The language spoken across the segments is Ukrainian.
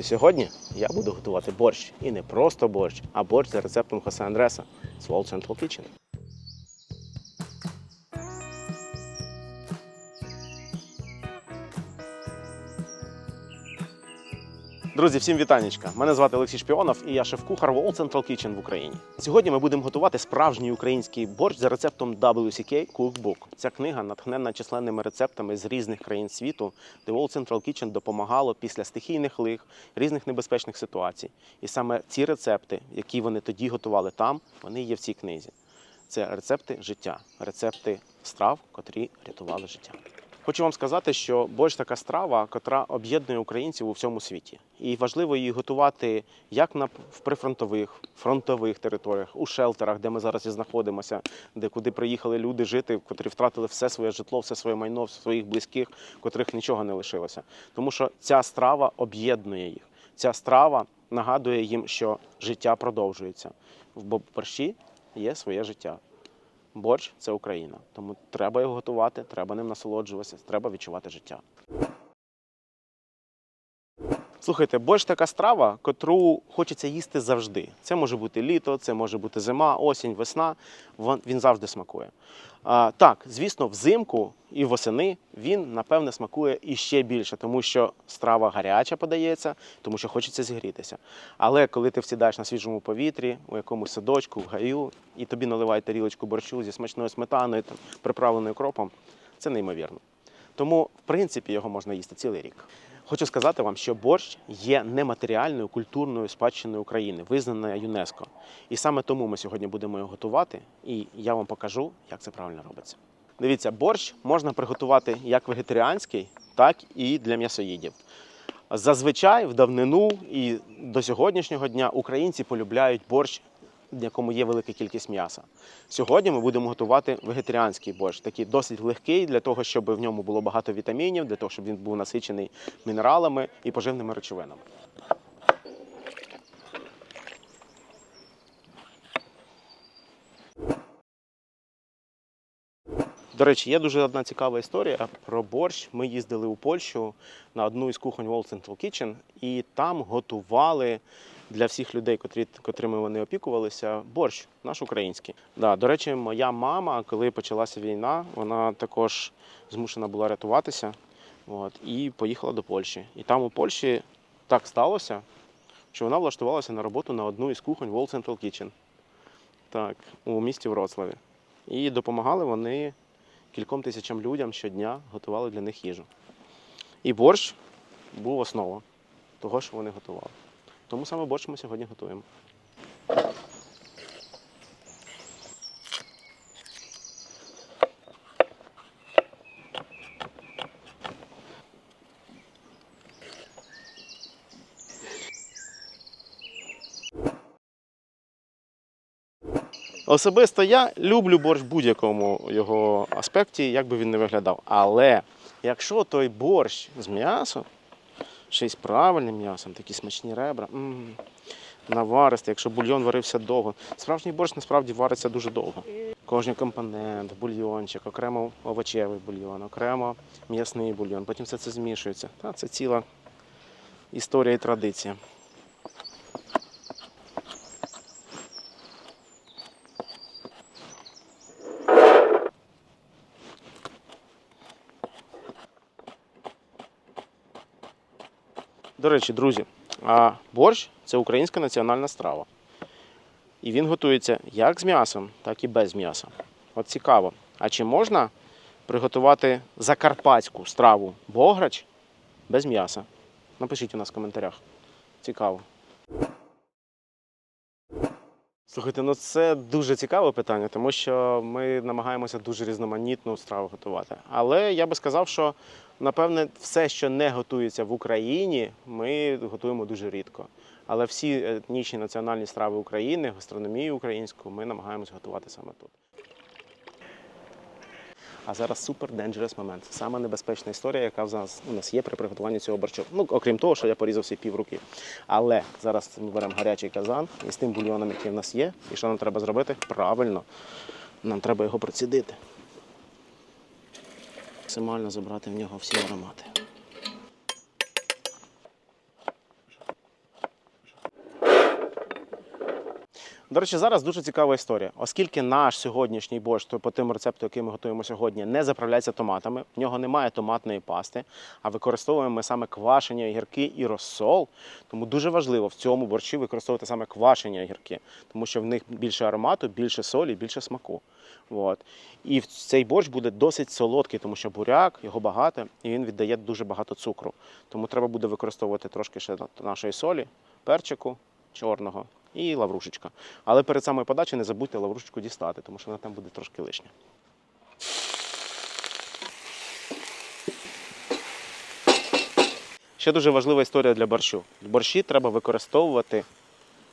Друзі, сьогодні я буду готувати борщ. І не просто борщ, а борщ за рецептом Хосе Андреса з World Central Kitchen. Друзі, всім вітанечка. Мене звати Олексій Шпіонов і я шеф-кухар World Central Kitchen в Україні. Сьогодні ми будемо готувати справжній український борщ за рецептом WCK Cookbook. Ця книга натхненна численними рецептами з різних країн світу, де World Central Kitchen допомагало після стихійних лих, різних небезпечних ситуацій. І саме ці рецепти, які вони тоді готували там, вони є в цій книзі. Це рецепти життя, рецепти страв, котрі рятували життя. Хочу вам сказати, що борщ така страва, котра об'єднує українців у всьому світі. І важливо її готувати як на в прифронтових, фронтових територіях, у шелтерах, де ми зараз і знаходимося, де куди приїхали люди жити, котрі втратили все своє житло, все своє майно, своїх близьких, котрих нічого не лишилося. Тому що ця страва об'єднує їх. Ця страва нагадує їм, що життя продовжується. В бо- борщі є своє життя. Борщ це Україна. Тому треба його готувати, треба ним насолоджуватися, треба відчувати життя. Слухайте, борщ така страва, котру хочеться їсти завжди. Це може бути літо, це може бути зима, осінь, весна. Він завжди смакує. А, так, звісно, взимку і восени він, напевне, смакує іще більше, тому що страва гаряча подається, тому що хочеться зігрітися. Але коли ти всідаєш на свіжому повітрі, у якомусь садочку, в гаю, і тобі наливають тарілочку борщу зі смачною сметаною, там, приправленою кропом, це неймовірно. Тому, в принципі, його можна їсти цілий рік. Хочу сказати вам, що борщ є нематеріальною культурною спадщиною України, визнана ЮНЕСКО. І саме тому ми сьогодні будемо його готувати, і я вам покажу, як це правильно робиться. Дивіться, борщ можна приготувати як вегетаріанський, так і для м'ясоїдів. Зазвичай в давнину і до сьогоднішнього дня українці полюбляють борщ, в якому є велика кількість м'яса. Сьогодні ми будемо готувати вегетаріанський борщ, такий досить легкий для того, щоб в ньому було багато вітамінів, для того, щоб він був насичений мінералами і поживними речовинами. До речі, є дуже одна цікава історія про борщ. Ми їздили у Польщу на одну із кухонь World Central Kitchen, і там готували для всіх людей, котрі, котрими вони опікувалися, борщ наш український. Да, до речі, моя мама, коли почалася війна, вона також змушена була рятуватися от, і поїхала до Польщі. І там у Польщі так сталося, що вона влаштувалася на роботу на одну із кухонь World Central Kitchen. Так, у місті Вроцлаві. І допомагали вони кільком тисячам людям щодня готували для них їжу. І борщ був основа того, що вони готували. Тому саме борщ ми сьогодні готуємо. Особисто я люблю борщ в будь-якому його аспекті, як би він не виглядав. Але якщо той борщ з м'ясом, ще й з правильним м'ясом, такі смачні ребра, м, наваристий, якщо бульйон варився довго. Справжній борщ насправді вариться дуже довго. Кожен компонент, бульйончик, окремо овочевий бульйон, окремо м'ясний бульйон, потім все це змішується. Та, це ціла історія і традиція. До речі, друзі, а борщ це українська національна страва. І він готується як з м'ясом, так і без м'яса. От цікаво. А чи можна приготувати закарпатську страву бограч без м'яса? Напишіть у нас в коментарях. Цікаво. Слухайте, ну це дуже цікаве питання, тому що ми намагаємося дуже різноманітну страву готувати. Але я би сказав, що напевне все, що не готується в Україні, ми готуємо дуже рідко. Але всі етнічні національні страви України, гастрономію українську, ми намагаємося готувати саме тут. А зараз супер dangerous момент. Саме небезпечна історія, яка в нас, у нас є при приготуванні цього борщу. Ну, окрім того, що я порізав всі пів руки. Але зараз ми беремо гарячий казан і з тим бульйоном, який в нас є. І що нам треба зробити? Правильно, нам треба його процідити. Максимально забрати в нього всі аромати. До речі, зараз дуже цікава історія. Оскільки наш сьогоднішній борщ, по тим рецепту, який ми готуємо сьогодні, не заправляється томатами, в нього немає томатної пасти, а використовуємо ми саме квашені огірки і розсол. Тому дуже важливо в цьому борщі використовувати саме квашені огірки, тому що в них більше аромату, більше солі, більше смаку. От. І цей борщ буде досить солодкий, тому що буряк, його багато, і він віддає дуже багато цукру. Тому треба буде використовувати трошки ще нашої солі, перчику чорного і лаврушечка. Але перед самою подачею не забудьте лаврушечку дістати, тому що вона там буде трошки лишня. Ще дуже важлива історія для борщу. Борщі треба використовувати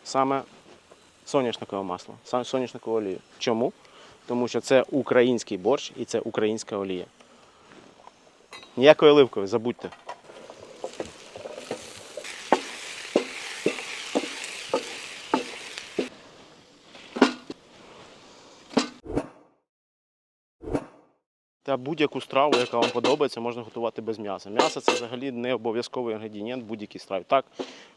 саме соняшникове масло, соняшникову олію. Чому? Тому що це український борщ і це українська олія. Ніякої оливкової, забудьте. Та будь-яку страву, яка вам подобається, можна готувати без м'яса. М'ясо це взагалі не обов'язковий інгредієнт будь-якій страві. Так,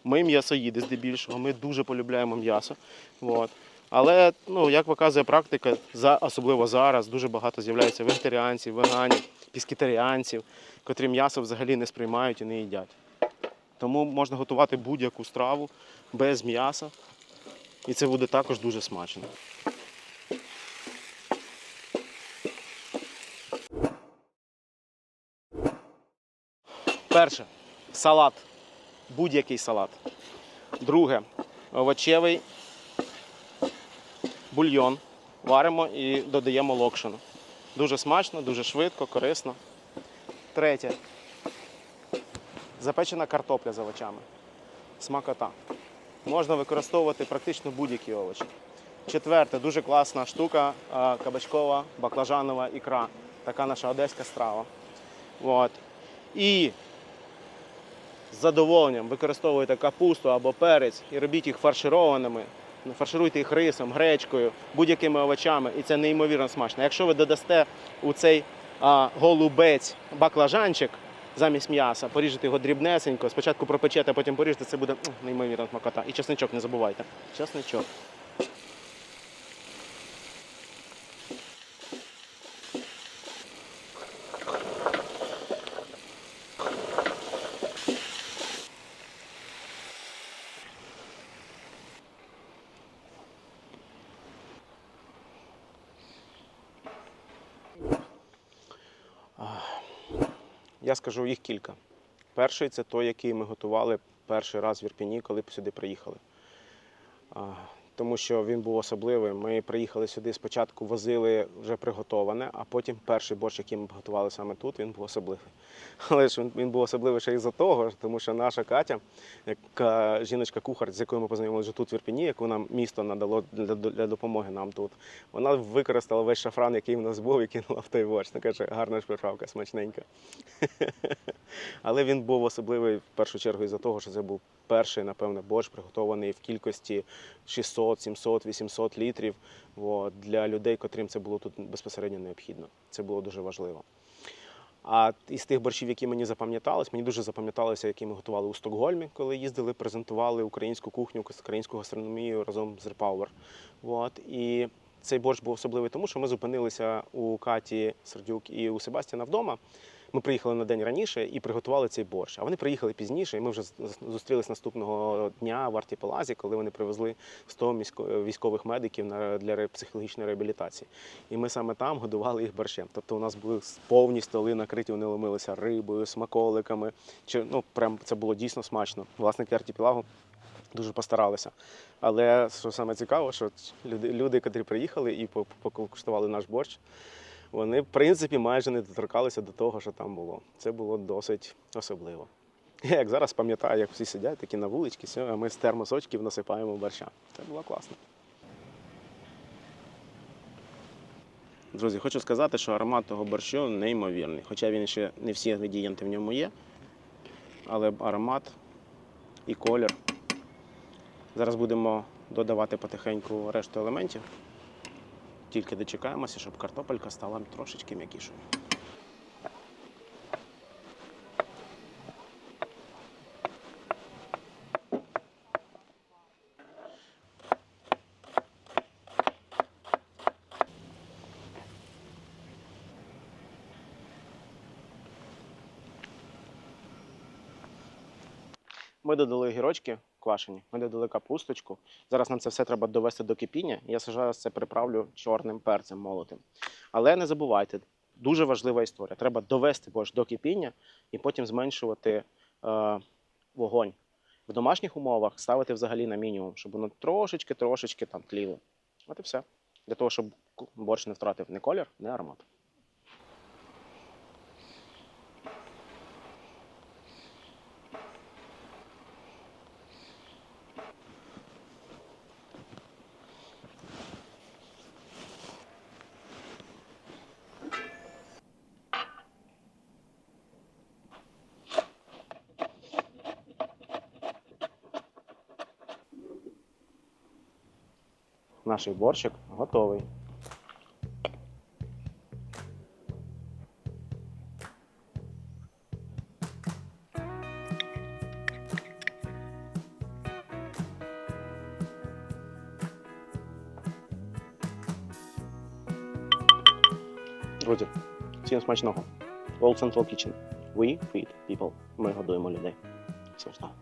ми м'ясоїди здебільшого, ми дуже полюбляємо м'ясо. От. Але, ну, як показує практика, за, особливо зараз дуже багато з'являється вегетаріанців, веганів, піскітаріанців, котрі м'ясо взагалі не сприймають і не їдять. Тому можна готувати будь-яку страву без м'яса, і це буде також дуже смачно. Перше салат. Будь-який салат. Друге овочевий бульйон. Варимо і додаємо локшину. Дуже смачно, дуже швидко, корисно. Третє. Запечена картопля з овочами. Смакота. Можна використовувати практично будь-які овочі. Четверте, дуже класна штука кабачкова баклажанова ікра. Така наша одеська страва. От. І задоволенням використовуйте капусту або перець і робіть їх фаршированими. Ну, Фаршируйте їх рисом, гречкою, будь-якими овочами, і це неймовірно смачно. Якщо ви додасте у цей а, голубець баклажанчик замість м'яса, поріжете його дрібнесенько, спочатку пропечете, а потім поріжете, це буде неймовірно неймовірна смакота. І чесничок не забувайте. Чесничок. Я скажу їх кілька. Перший це той, який ми готували перший раз в Ірпіні, коли сюди приїхали. Тому що він був особливий. Ми приїхали сюди, спочатку возили вже приготоване, а потім перший борщ, який ми готували саме тут, він був особливий. Але ж він, був особливий ще й за того, тому що наша Катя, яка жіночка-кухар, з якою ми познайомилися тут в Ірпіні, яку нам місто надало для, для допомоги нам тут, вона використала весь шафран, який в нас був, і кинула в той борщ. Ну, каже, гарна ж приправка, смачненька. Але він був особливий в першу чергу із-за того, що це був перший, напевне, борщ, приготований в кількості 600, 700, 800 літрів от, для людей, котрим це було тут безпосередньо необхідно. Це було дуже важливо. А із тих борщів, які мені запам'ятались, мені дуже запам'яталися, які ми готували у Стокгольмі, коли їздили, презентували українську кухню, українську гастрономію разом з Repower. От. І цей борщ був особливий, тому що ми зупинилися у Каті Сердюк і у Себастьяна вдома. Ми приїхали на день раніше і приготували цей борщ. А вони приїхали пізніше, і ми вже з- зустрілись наступного дня в Артіпелазі, коли вони привезли 100 військових медиків для психологічної реабілітації. І ми саме там годували їх борщем. Тобто у нас були повні столи накриті, вони ломилися рибою, смаколиками. Чи, ну, прям це було дійсно смачно. Власники Артіпелагу дуже постаралися. Але що саме цікаво, що люди, люди які приїхали і по- покуштували наш борщ, вони, в принципі, майже не доторкалися до того, що там було. Це було досить особливо. Я як зараз пам'ятаю, як всі сидять такі на вуличці, а ми з термосочків насипаємо борща. Це було класно. Друзі, хочу сказати, що аромат того борщу неймовірний. Хоча він ще не всі інгредієнти в ньому є, але аромат і колір. Зараз будемо додавати потихеньку решту елементів. Тільки дочекаємося, щоб картопелька стала трошечки м'якішою. Ми додали гірочки квашені, ми додали капусточку. Зараз нам це все треба довести до кипіння. Я зараз це приправлю чорним перцем молотим. Але не забувайте, дуже важлива історія. Треба довести борщ до кипіння і потім зменшувати е, вогонь. В домашніх умовах ставити взагалі на мінімум, щоб воно трошечки-трошечки там тліло. От і все. Для того, щоб борщ не втратив ні колір, ні аромат. Наш борщик готовий. Друзі, всім смачного. World Central Kitchen. We feed people. Ми годуємо людей. Смачного.